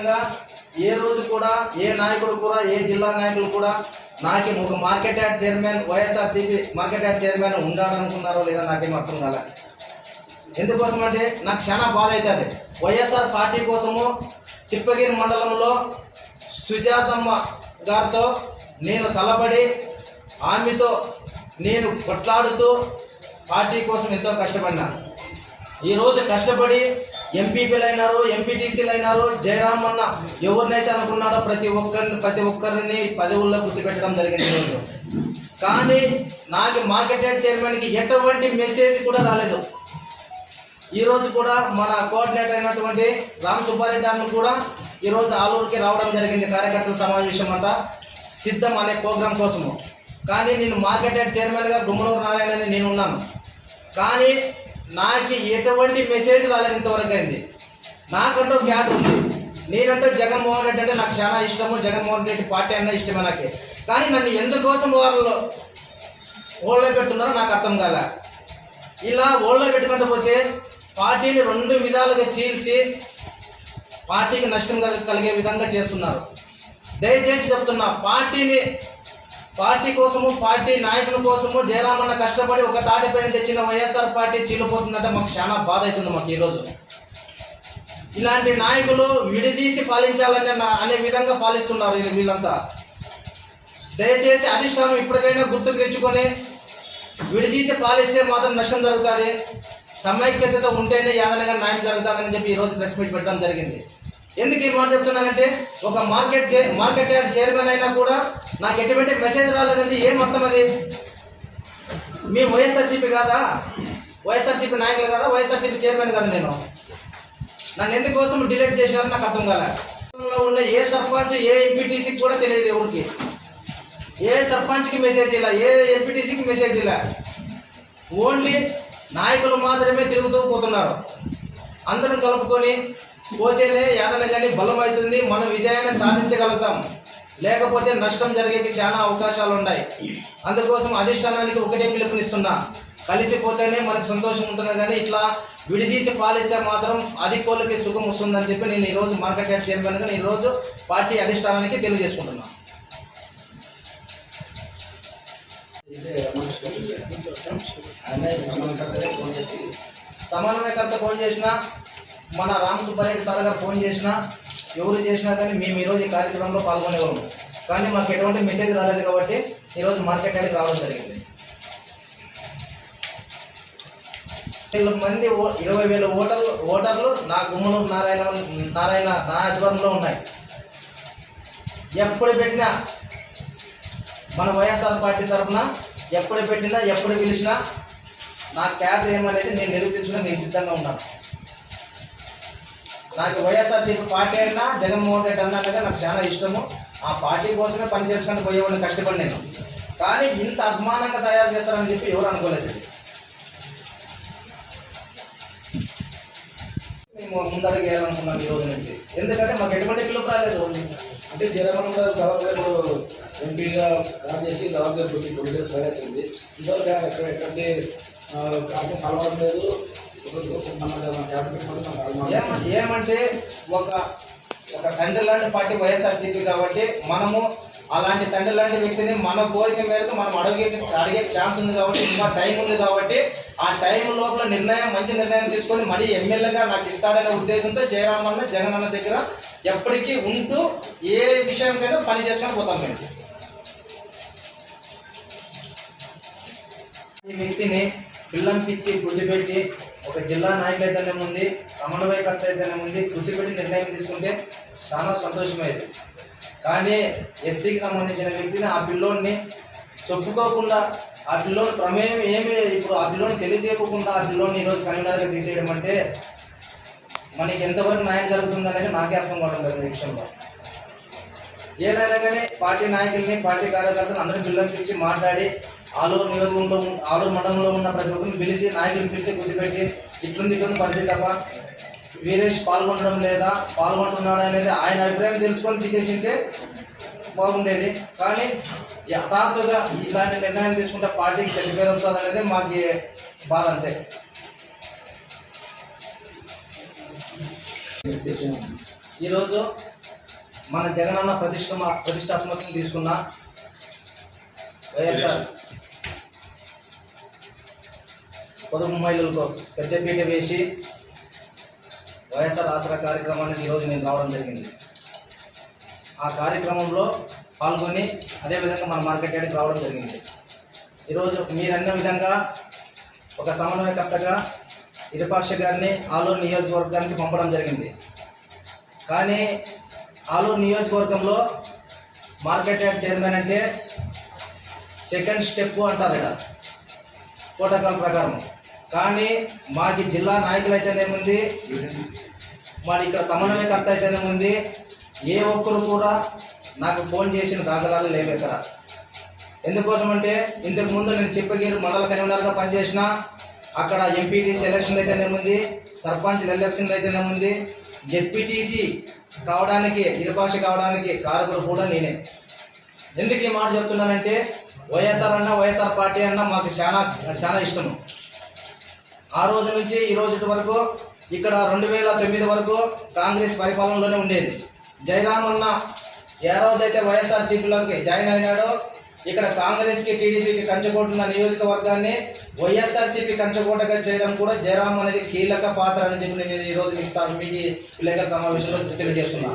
విధంగా ఏ రోజు కూడా ఏ నాయకుడు కూడా ఏ జిల్లా నాయకులు కూడా నాకు ఒక market yard chairman YSRCP market yard chairman ఉండాలనుకున్నారో లేదా నాకేం అర్థం కాలే. ఎందుకోసం అంటే నాకు చాలా బాధ అవుతుంది వైఎస్ఆర్ పార్టీ కోసము చిప్పగిరి మండలంలో సుజాతమ్మ గారితో నేను తలబడి ఆమెతో నేను కొట్లాడుతూ పార్టీ కోసం ఎంతో కష్టపడినా. ఈరోజు కష్టపడి ఎంపీపీలు అయినారు ఎంపీటీసీలు అయినారు జయరామ్ అన్న ఎవరినైతే అనుకున్నాడో ప్రతి ఒక్కరిని ప్రతి ఒక్కరిని పదవుల్లో కూర్చోబెట్టడం జరిగింది ఈరోజు కానీ నాకు మార్కెట్ యార్డ్ చైర్మన్కి ఎటువంటి మెసేజ్ కూడా రాలేదు. ఈరోజు కూడా మన కోఆర్డినేటర్ అయినటువంటి రామ్ సుబ్బారెడ్డి అన్న కూడా ఈరోజు ఆలూరుకి రావడం జరిగింది కార్యకర్తల సమావేశం అంట సిద్ధం అనే ప్రోగ్రాం కోసము. కానీ నేను మార్కెట్ యార్డ్ చైర్మన్గా గుమ్మనూరు నారాయణ నేను ఉన్నాను. కానీ నాకు ఎటువంటి మెసేజ్ రాలేదు ఇంతవరకు అయింది. నాకంటూ గ్యాప్ ఉంది. నేనంటే జగన్మోహన్ రెడ్డి అంటే నాకు చాలా ఇష్టము. జగన్మోహన్ రెడ్డి పార్టీ అన్న ఇష్టమే నాకు. కానీ నన్ను ఎందుకోసం వాళ్ళు ఓళ్ళో పెడుతున్నారో నాకు అర్థం కాలే. ఇలా ఓళ్ళో పెట్టుకుంటూ పోతే పార్టీని రెండు విధాలుగా చీల్చి పార్టీకి నష్టం కలిగే విధంగా చేస్తున్నారు. దయచేసి చెప్తున్నా పార్టీని పార్టీ కోసము పార్టీ నాయకుల కోసము జయరామన్న కష్టపడి ఒక తాటిపైన తెచ్చిన వైఎస్ఆర్ పార్టీ చీలిపోతుందంటే మాకు చాలా బాధ అవుతుంది మాకు ఈరోజు ఇలాంటి నాయకులు విడిదీసి పాలించాలని నా- అనే విధంగా పాలిస్తున్నారు వీళ్ళు- వీళ్ళంతా. దయచేసి అధిష్టానం ఇప్పటికైనా గుర్తుకు తెచ్చుకొని విడిదీసి పాలిస్తే మాత్రం నష్టం జరుగుతుంది. సమైక్యతతో ఉంటేనే యాదనగా న్యాయం జరుగుతుందని చెప్పి ఈరోజు ప్రెస్ మీట్ పెట్టడం జరిగింది. ఎందుకు ఈ మాట చెప్తున్నానంటే ఒక మార్కెట్ చే- మార్కెట్ యార్డ్ చైర్మన్ అయినా కూడా నాకు ఎటువంటి మెసేజ్ రాలేదండి ఏం అర్థం అది? మీ వైఎస్ఆర్సీపీ కాదా? వైఎస్ఆర్సీపీ నాయకులు కాదా? వైఎస్ఆర్సీపీ చైర్మన్ కాదు నేను? నన్ను ఎందుకోసం డిలీట్ చేసినారో నాకు అర్థం కాలే. ఉన్న ఏ సర్పంచ్ ఏ ఎంపీటీసీకి కూడా తెలియదు ఎవరికి. ఏ సర్పంచ్కి మెసేజ్ ఇలా ఏ ఎంపీటీసీకి మెసేజ్ ఇలా. ఓన్లీ నాయకులు మాత్రమే తిరుగుతూ పోతున్నారు. అందరం కలుపుకొని పోతేనే ఏదైనా కానీ బలం అవుతుంది మనం విజయాన్ని సాధించగలుగుతాం. లేకపోతే నష్టం జరిగేకి చాలా అవకాశాలు ఉన్నాయి అందుకోసం అధిష్టానానికి ఒకటే పిలుపునిస్తున్నా. కలిసిపోతేనే మనకు సంతోషం ఉంటుంది కానీ ఇట్లా విడిదీసి పాలిస్తే మాత్రం అధికోళ్ళకి సుఖం వస్తుందని చెప్పి నేను ఈరోజు మార్కెట్ యార్డ్ చైర్మన్గా నేను ఈరోజు పార్టీ అధిష్టానానికి తెలియజేసుకుంటున్నాను సమన్వయకర్త ఫోన్ చేసినా మన రామ్ సుబ్బారెడ్డి సార్ గారు ఫోన్ చేసినా ఎవరు చేసినా కానీ మేము ఈరోజు ఈ కార్యక్రమంలో పాల్గొనేవాళ్ళము కానీ మాకు ఎటువంటి మెసేజ్ రాలేదు కాబట్టి ఈరోజు మార్కెట్ అనేది రావడం జరిగింది. మంది ఓ- ఇరవై వేల ఓటర్లు ఓటర్లు నా గుమ్మలు నారాయణ నారాయణ నా ఆధ్వర్యంలో ఉన్నాయి. ఎప్పుడు పెట్టినా మన వైఎస్ఆర్ పార్టీ తరఫున ఎప్పుడు పెట్టినా ఎప్పుడు పిలిచినా నా క్యాడర్ ఏమనేది నేను నిరూపించుకుని నేను సిద్ధంగా ఉన్నాను. నాకు వైఎస్ఆర్సీపీ పార్టీ అయినా జగన్మోహన్ రెడ్డి అన్నాక నాకు చాలా ఇష్టము. ఆ పార్టీ కోసమే పని చేసుకుంటూ పోయేవాడిని కష్టపడి నేను. కానీ ఇంత అభిమానంగా తయారు చేస్తారని చెప్పి ఎవరు అనుకోలేదు. మేము ముందడుగు వేయాలనుకున్నాం ఈ రోజు నుంచి. ఎందుకంటే మాకు ఎటువంటి పిలుపు రాలేదు. అంటే జగన్మోహన్ గారు దాదాపు ఎంపీగా రన్ చేసి దాదాపుగా ట్వంటీ ట్వంటీ డేస్ పైన అవుతుంది ఇంతవరకు ఎక్కడ ఎక్కడ కలవడం లేదు. ఏమంటే ఒక ఒక తండ్రి లాంటి పార్టీ వైఎస్ఆర్సీపీ కాబట్టి మనము అలాంటి తండ్రి లాంటి వ్యక్తిని మన కోరిక మేరకు మనం అడిగే అడిగే ఛాన్స్ ఉంది కాబట్టి ఇంకా టైం ఉంది కాబట్టి ఆ టైం లోపల నిర్ణయం మంచి నిర్ణయం తీసుకొని మళ్ళీ ఎమ్మెల్యేగా నాకు ఇస్తాడనే ఉద్దేశంతో జయరామ్ అన్న జగన్ అన్న దగ్గర ఎప్పటికీ ఉంటూ ఏ విషయంకైనా పని చేసుకొని పోతాం మేము. ఈ వ్యక్తిని పిల్లంపిచ్చి కూర్చోబెట్టి ఒక జిల్లా నాయకులు అయితేనే ఉంది సమన్వయకర్త అయితేనే ఉంది కూర్చోబెట్టి నిర్ణయం తీసుకుంటే చాలా సంతోషమైంది. కానీ ఎస్సీకి సంబంధించిన వ్యక్తిని ఆ పిల్లోడిని చెప్పుకోకుండా ఆ పిల్లోని ప్రమేయం ఏమి ఇప్పుడు ఆ పిల్లోని తెలియజేయకుండా ఆ పిల్లోని ఈరోజు కన్వీనర్గా తీసేయడం అంటే మనకి ఎంతవరకు న్యాయం జరుగుతుందనేది నాకే అర్థం కావడం లేదు ఈ విషయంలో. ఏదైనా కానీ పార్టీ నాయకుల్ని పార్టీ కార్యకర్తలు అందరిని పిల్లలకి మాట్లాడి ఆలూరు నియోజకవర్గంలో ఆలూరు మండలంలో ఉన్న ప్రతి ఒక్కరిని పిలిచి నాయకులను పిలిచి కూర్చోబెట్టి ఇట్లుంది ఇట్లుంది పరిస్థితి తప్ప వీరేష్ పాల్గొనడం లేదా పాల్గొంటున్నాడు అనేది ఆయన అభిప్రాయం తెలుసుకొని తీసేసింటే బాగుండేది. కానీ యథార్థంగా ఇలాంటి నిర్ణయాలు తీసుకుంటే పార్టీకి చెడ్డ పేరు వస్తుంది అనేది మాకు బాధ అంతే. ఈరోజు మన జగనన్న ప్రతిష్ట ప్రతిష్టాత్మకం తీసుకున్న వైఎస్ఆర్ పొదుపు మహిళలకు పెద్దపీట వేసి వైఎస్ఆర్ ఆసరా కార్యక్రమానికి ఈరోజు నేను రావడం జరిగింది. ఆ కార్యక్రమంలో పాల్గొని అదేవిధంగా మన మార్కెట్ యార్డ్కి రావడం జరిగింది. ఈరోజు మీరన్న విధంగా ఒక సమన్వయకర్తగా ఇరుపాక్ష గారిని ఆలూరు నియోజకవర్గానికి పంపడం జరిగింది. కానీ ఆలూరు నియోజకవర్గంలో మార్కెట్ యార్డ్ చైర్మన్ అంటే సెకండ్ స్టెప్ అంటారు ఇక్కడ. ప్రోటోకాల్ ప్రకారం. కానీ మాకి జిల్లా నాయకులు అయితేనేముంది మరి ఇక్కడ సమన్వయకర్త అయితేనేముంది ఏ ఒక్కరు కూడా నాకు ఫోన్ చేసిన దాఖలాలు లేవు ఇక్కడ. ఎందుకోసం అంటే నేను చిప్పగిరి మండల కన్వీనర్గా పనిచేసిన అక్కడ ఎంపీటీసీ ఎలక్షన్లు అయితేనేముంది సర్పంచ్ ఎలక్షన్లు అయితేనేముంది జెడ్పీటీసీ కావడానికి ఇరుపాష కావడానికి కారకుడు కూడా నేనే. ఎందుకు ఈ మాట చెప్తున్నానంటే వైఎస్ఆర్ అన్న వైఎస్ఆర్ పార్టీ అన్న మాకు చాలా చాలా ఇష్టము. ఆ రోజు నుంచి ఈ రోజు వరకు ఇక్కడ రెండు వేల తొమ్మిది వరకు కాంగ్రెస్ పరిపాలనలోనే ఉండేది. జయరామ్ అన్న ఏ రోజైతే వైఎస్ఆర్సీపీలోకి జాయిన్ అయినాడో ఇక్కడ కాంగ్రెస్కి టీడీపీకి కంచుకోటున్న నియోజకవర్గాన్ని వైఎస్ఆర్సీపీ కంచుకోటగా చేయడం కూడా జయరామ్ అనేది కీలక పాత్ర అని చెప్పి నేను ఈరోజు మీకు మీకు విలేకరుల సమావేశంలో తెలియజేస్తున్నా.